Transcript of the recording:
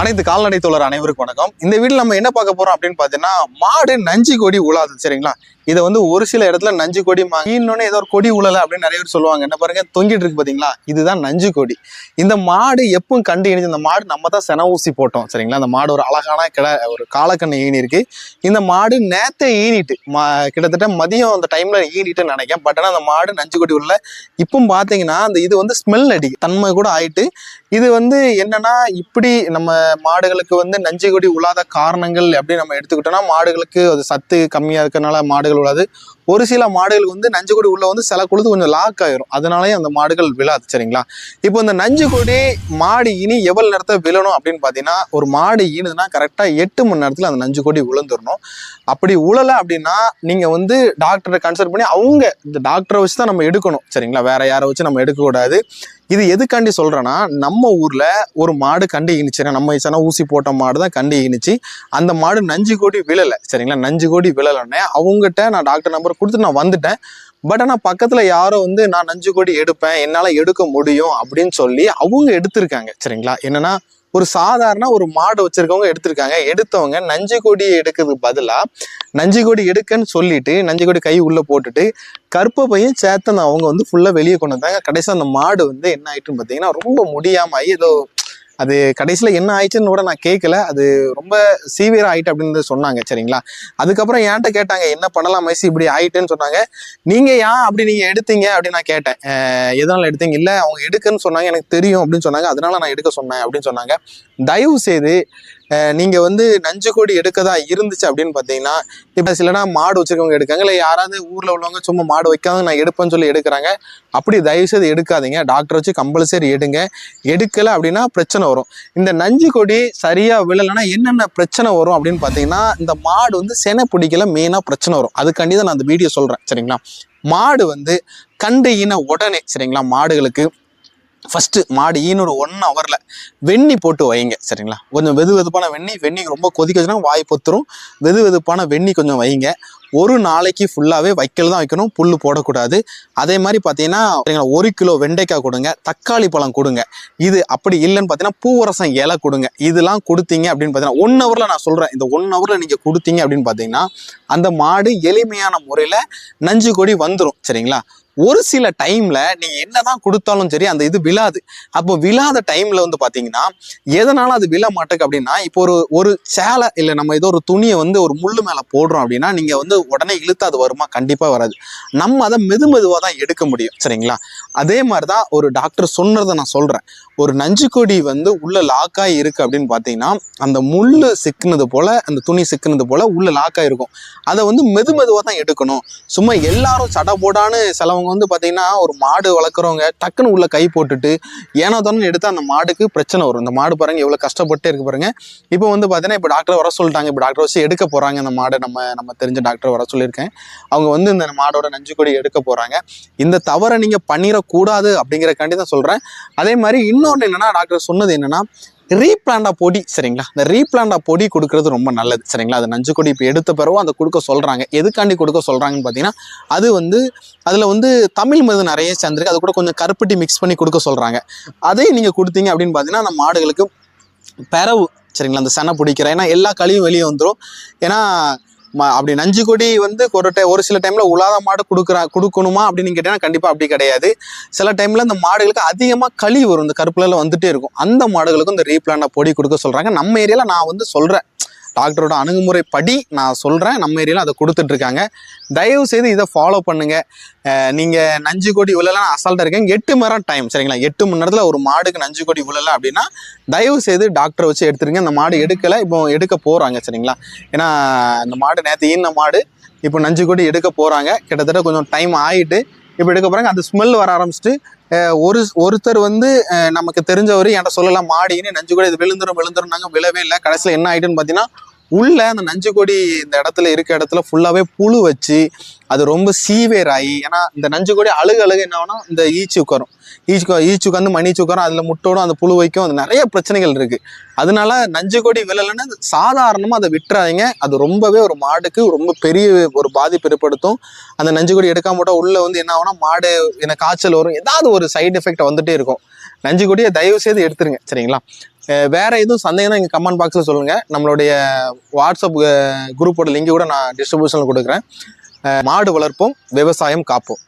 அனைத்து கால்நடை தோழர் அனைவருக்கும் வணக்கம். இந்த வீட்டில் நம்ம என்ன பார்க்க போறோம் அப்படின்னு பார்த்தீங்கன்னா மாடு நஞ்சு கொடி உலாது சரிங்களா? இதை வந்து ஒரு சில இடத்துல நஞ்சு கொடி மா- ஏதோ ஒரு கொடி உழல அப்படின்னு நிறைய பேர் சொல்லுவாங்க. என்ன பாருங்க தொங்கிட்டு இருக்கு பாத்தீங்களா? இதுதான் நஞ்சு கொடி. இந்த மாடு எப்பவும் கண்டு இணைஞ்சு இந்த மாடு நம்ம தான் சென ஊசி போட்டோம் சரிங்களா? அந்த மாடு ஒரு அழகான கிட ஒரு காலக்கண்ணு ஈனி இருக்கு இந்த மாடு நேத்தே ஈனிட்டு மா கிட்டத்தட்ட மதியம் அந்த டைம்ல ஈனிட்டு நினைக்கிறேன். பட் ஆனால் அந்த மாடு நஞ்சு கொடி உள்ள இப்போ பார்த்தீங்கன்னா அந்த இது வந்து ஸ்மெல் அடி தன்மை கூட ஆயிட்டு. இது வந்து என்னன்னா இப்படி நம்ம மாடுகளுக்கு வந்து நஞ்சு கொடி உழாத காரணங்கள் அப்படி நம்ம எடுத்துக்கிட்டோம்னா மாடுகளுக்கு அது சத்து கம்மியா இருக்கறனால மாடு உழாது ஒரு சில மாடுகளுக்கு வந்து நஞ்சு கொடி உள்ள வந்து சில கொழுது கொஞ்சம் லாக் ஆயிரும். அதனாலயே அந்த மாடுகள் விழாது சரிங்களா? இப்போ இந்த நஞ்சு கொடி மாடு இனி எவ்வளவு நேரத்தை விழணும் அப்படின்னு பார்த்தீங்கன்னா ஒரு மாடு ஈனுதுன்னா கரெக்டா எட்டு மணி நேரத்துல அந்த நஞ்சு கொடி விழுந்துடணும் அப்படி உழலை அப்படின்னா நீங்க வந்து டாக்டரை கன்சல்ட் பண்ணி அவங்க இந்த டாக்டரை வச்சு தான் நம்ம எடுக்கணும் சரிங்களா? வேற யாரை வச்சு நம்ம எடுக்கக்கூடாது. இது எதுக்காண்டி சொல்கிறேன்னா நம்ம ஊரில் ஒரு மாடு கண்டு ஈனிச்சுனா நம்ம சொன்னா ஊசி போட்ட மாடு தான் கண்டு ஈனிச்சு. அந்த மாடு நஞ்சு கோடி விழலை சரிங்களா? நஞ்சு கோடி விழலைன்னே அவங்ககிட்ட நான் டாக்டர் நம்பர் கொடுத்து நான் வந்துட்டேன். பட் ஆனால் பக்கத்தில் யாரோ வந்து நான் நஞ்சு கோடி எடுப்பேன் என்னால் எடுக்க முடியும் அப்படின்னு சொல்லி அவங்க எடுத்திருக்காங்க. சரிங்களா? என்னன்னா ஒரு சாதாரண ஒரு மாடு வச்சிருக்கவங்க எடுத்திருக்காங்க. எடுத்தவங்க நஞ்சு கொடி எடுக்கிறதுக்கு பதிலாக நஞ்சு கொடி எடுக்கன்னு சொல்லிட்டு நஞ்சு கொடி கை உள்ளே போட்டுட்டு கருப்பை பையன் சேர்த்து அவங்க வந்து ஃபுல்லாக வெளியே கொண்டு வந்தாங்க. கடைசியாக அந்த மாடு வந்து என்ன ஆயிட்டுன்னு பார்த்தீங்கன்னா ரொம்ப முடியாமல் ஆகி ஏதோ அது கடைசியில் என்ன ஆயிடுச்சுன்னு கூட நான் கேட்கல அது ரொம்ப சீவியர் ஆயிட்டு அப்படின்னு சொன்னாங்க சரிங்களா? அதுக்கப்புறம் என்கிட்ட கேட்டாங்க என்ன பண்ணலாம் மைசி இப்படி ஆயிட்டுன்னு சொன்னாங்க. நீங்கள் ஏன் அப்படி நீங்கள் எடுத்தீங்க? அப்படின்னு நான் கேட்டேன். எதனால் எடுத்தீங்க? இல்லை அவங்க எடுக்கன்னு சொன்னாங்க எனக்கு தெரியும் அப்படின்னு சொன்னாங்க. அதனால நான் எடுக்க சொன்னேன் அப்படின்னு சொன்னாங்க. தயவு செய்து நீங்கள் வந்து நஞ்சு கோடி தான் இருந்துச்சு அப்படின்னு பார்த்தீங்கன்னா இப்போ சிலனா மாடு வச்சிருக்கவங்க எடுக்காங்க. இல்லை யாராவது ஊரில் உள்ளவங்க சும்மா மாடு வைக்காத நான் எடுப்பேன்னு சொல்லி எடுக்கிறாங்க. அப்படி தயவு செய்து எடுக்காதீங்க. டாக்டர் வச்சு கம்பல்சரி எடுங்க. எடுக்கலை அப்படின்னா பிரச்சனை வரும். இந்த நஞ்சு கொடி சரியாக விழலைன்னா என்னென்ன பிரச்சனை வரும் அப்படின்னு பார்த்தீங்கன்னா இந்த மாடு வந்து செனை பிடிக்கல மெயினாக பிரச்சனை வரும். அதுக்காண்டி தான் நான் அந்த வீடியோ சொல்கிறேன் சரிங்களா? மாடு வந்து கண்டு இன உடனே சரிங்களா? மாடுகளுக்கு ஃபஸ்ட்டு மாடு ஒரு ஒன் ஹவரில் வெண்ணி போட்டு வைங்க சரிங்களா? கொஞ்சம் வெது வெதுப்பான வெண்ணி வெண்ணி ரொம்ப கொதிக்கச்சுன்னா வாய் பொத்துரும். வெது வெதுப்பான வெண்ணி கொஞ்சம் வைங்க ஒரு நாளைக்கு ஃபுல்லாகவே வைக்கல் தான் வைக்கணும் புல் போடக்கூடாது. அதே மாதிரி பார்த்தீங்கன்னா சரிங்களா, ஒரு கிலோ வெண்டைக்காய் கொடுங்க தக்காளி பழம் கொடுங்க. இது அப்படி இல்லைன்னு பார்த்தீங்கன்னா பூவரசம் இலை கொடுங்க. இதெல்லாம் கொடுத்தீங்க அப்படின்னு பார்த்தீங்கன்னா ஒன் ஹவரில் நான் சொல்கிறேன் இந்த ஒன் ஹவரில் நீங்கள் கொடுத்தீங்க அப்படின்னு பார்த்தீங்கன்னா அந்த மாடு எளிமையான முறையில் நஞ்சு கொடி வந்துடும் சரிங்களா? ஒரு சில டைம்ல நீங்க என்னதான் கொடுத்தாலும் சரி அந்த இது விழாது. அப்போ விழாத டைம்ல வந்து பாத்தீங்கன்னா எதனால அது விழ மாட்டேக்கு அப்படின்னா இப்போ ஒரு ஒரு சேலை இல்லை நம்ம ஏதோ ஒரு துணியை வந்து ஒரு முள்ளு மேல போடுறோம் அப்படின்னா நீங்க வந்து உடனே இழுத்து அது வருமா? கண்டிப்பா வராது. நம்ம அதை மெது மெதுவாக தான் எடுக்க முடியும். சரிங்களா? அதே மாதிரி தான் ஒரு டாக்டர் சொன்னதை நான் சொல்கிறேன் ஒரு நஞ்சு கொடி வந்து உள்ள லாக்காக இருக்குது அப்படின்னு பார்த்தீங்கன்னா அந்த முள்ளு சிக்குனது போல் அந்த துணி சிக்கினது போல் உள்ளே லாக்காக இருக்கும் அதை வந்து மெது மெதுவாக தான் எடுக்கணும். சும்மா எல்லாரும் சடபோடான்னு சிலவங்க வந்து பார்த்திங்கன்னா ஒரு மாடு வளர்க்குறவங்க டக்குன்னு உள்ளே கை போட்டுட்டு ஏனோ தானே எடுத்து அந்த மாடுக்கு பிரச்சனை வரும். இந்த மாடு பாருங்க எவ்வளோ கஷ்டப்பட்டு இருக்கு பாருங்கள் இப்போ வந்து பார்த்தீங்கன்னா இப்போ டாக்டர் வர சொல்லிட்டாங்க. இப்போ டாக்டர் வச்சு எடுக்க போகிறாங்க அந்த மாடை நம்ம நம்ம தெரிஞ்ச டாக்டர் வர சொல்லியிருக்கேன். அவங்க வந்து இந்த மாடோட நஞ்சு கொடி எடுக்க போகிறாங்க இந்த தவறை நீங்கள் பண்ணிட போயிடக்கூடாது அப்படிங்கிறக்காண்டி தான் சொல்கிறேன் அதே மாதிரி இன்னொன்று என்னென்னா டாக்டர் சொன்னது என்னென்னா ரீப்ளாண்டா பொடி சரிங்களா? இந்த ரீப்ளாண்டா பொடி கொடுக்கறது ரொம்ப நல்லது சரிங்களா? அது நஞ்சு கொடி இப்போ எடுத்த பிறகு அதை கொடுக்க சொல்கிறாங்க எதுக்காண்டி கொடுக்க சொல்கிறாங்கன்னு பார்த்தீங்கன்னா அது வந்து அதில் வந்து தமிழ் மருந்து நிறைய சேர்ந்துருக்கு. அது கூட கொஞ்சம் கருப்பட்டி மிக்ஸ் பண்ணி கொடுக்க சொல்கிறாங்க அதையும் நீங்கள் கொடுத்தீங்க அப்படின்னு பார்த்தீங்கன்னா அந்த மாடுகளுக்கு பெறவு சரிங்களா? அந்த செனை பிடிக்கிற ஏன்னா எல்லா கழிவும் வெளியே வந்துடும் ஏன்னா அப்படி நஞ்சு கொடி வந்து ஒரு டை ஒரு சில டைமில் உலாத மாடு கொடுக்குறா கொடுக்கணுமா அப்படின்னு கேட்டிங்கன்னா கண்டிப்பாக அப்படி கிடையாது. சில டைமில் இந்த மாடுகளுக்கு அதிகமாக களி வரும் இந்த கருப்புல வந்துகிட்டே இருக்கும். அந்த மாடுகளுக்கும் இந்த ரீப்ளான பொடி கொடுக்க சொல்கிறாங்க நம்ம ஏரியாவில் நான் வந்து சொல்கிறேன் டாக்டரோட அணுகுமுறைப்படி நான் சொல்கிறேன் நம்ம ஏரியாவில் அதை கொடுத்துட்ருக்காங்க. தயவு செய்து இதை ஃபாலோ பண்ணுங்க. நீங்கள் நஞ்சு கொடி விழலாம் அசால்ட்டாக இருக்கேன் எட்டு மணி நேரம் டைம் சரிங்களா? எட்டு மணி நேரத்தில் ஒரு மாடுக்கு நஞ்சு கொடி விழலை அப்படின்னா தயவு செய்து டாக்டரை வச்சு எடுத்துருங்க. இந்த மாடு எடுக்கலை இப்போ எடுக்க போகிறாங்க சரிங்களா? ஏன்னா இந்த மாடு நேற்று ஈன மாடு இப்போ நஞ்சு கொடி எடுக்க போகிறாங்க கிட்டத்தட்ட கொஞ்சம் டைம் ஆகிட்டு இப்போ எடுக்க போகிறாங்க அந்த ஸ்மெல் வர ஆரம்பிச்சுட்டு ஒரு ஒருத்தர் வந்து நமக்கு தெரிஞ்சவர் என்கிட்ட சொல்லலாம் மாடின்னு நஞ்சு கூட இது விழுந்துரும் விழுந்துரும் நாங்கள் விழவே இல்லை. கடைசியில் என்ன ஆகிட்டுன்னு பார்த்தீங்கன்னா உள்ள அந்த நஞ்சு கொடி இந்த இடத்துல இருக்க இடத்துல ஃபுல்லாகவே புழு வச்சு அது ரொம்ப சீவேர் ஆகி ஏன்னா இந்த நஞ்சு கொடி அழுகு அழுகு என்ன ஆகும்னா இந்த ஈச்சி உட்காரும். ஈச்சு ஈச்சு உட்காந்து மணிச்சு உட்காரும் அதில் முட்டோடும் அந்த புழு வைக்கும் அது நிறைய பிரச்சனைகள் இருக்குது அதனால நஞ்சு கொடி விழலைன்னு சாதாரணமாக அதை விட்டுறாதீங்க. அது ரொம்பவே ஒரு மாடுக்கு ரொம்ப பெரிய ஒரு பாதிப்பு ஏற்படுத்தும். அந்த நஞ்சு கொடி எடுக்காம போட்டால் உள்ளே வந்து என்ன ஆகும்னா மாடு என்ன காய்ச்சல் வரும். ஏதாவது ஒரு சைடு எஃபெக்ட் வந்துட்டே இருக்கும். நஞ்சு கொடியை தயவு செய்து எடுத்துருங்க சரிங்களா? வேற எதுவும் சந்தேகம் இங்கே கமெண்ட் பாக்ஸில் சொல்லுங்கள் நம்மளுடைய வாட்ஸ்அப் குரூப்போட லிங்க் கூட நான் டிஸ்ட்ரிபியூஷனில் கொடுக்குறேன். மாடு வளர்ப்போம் விவசாயம் காப்போம்.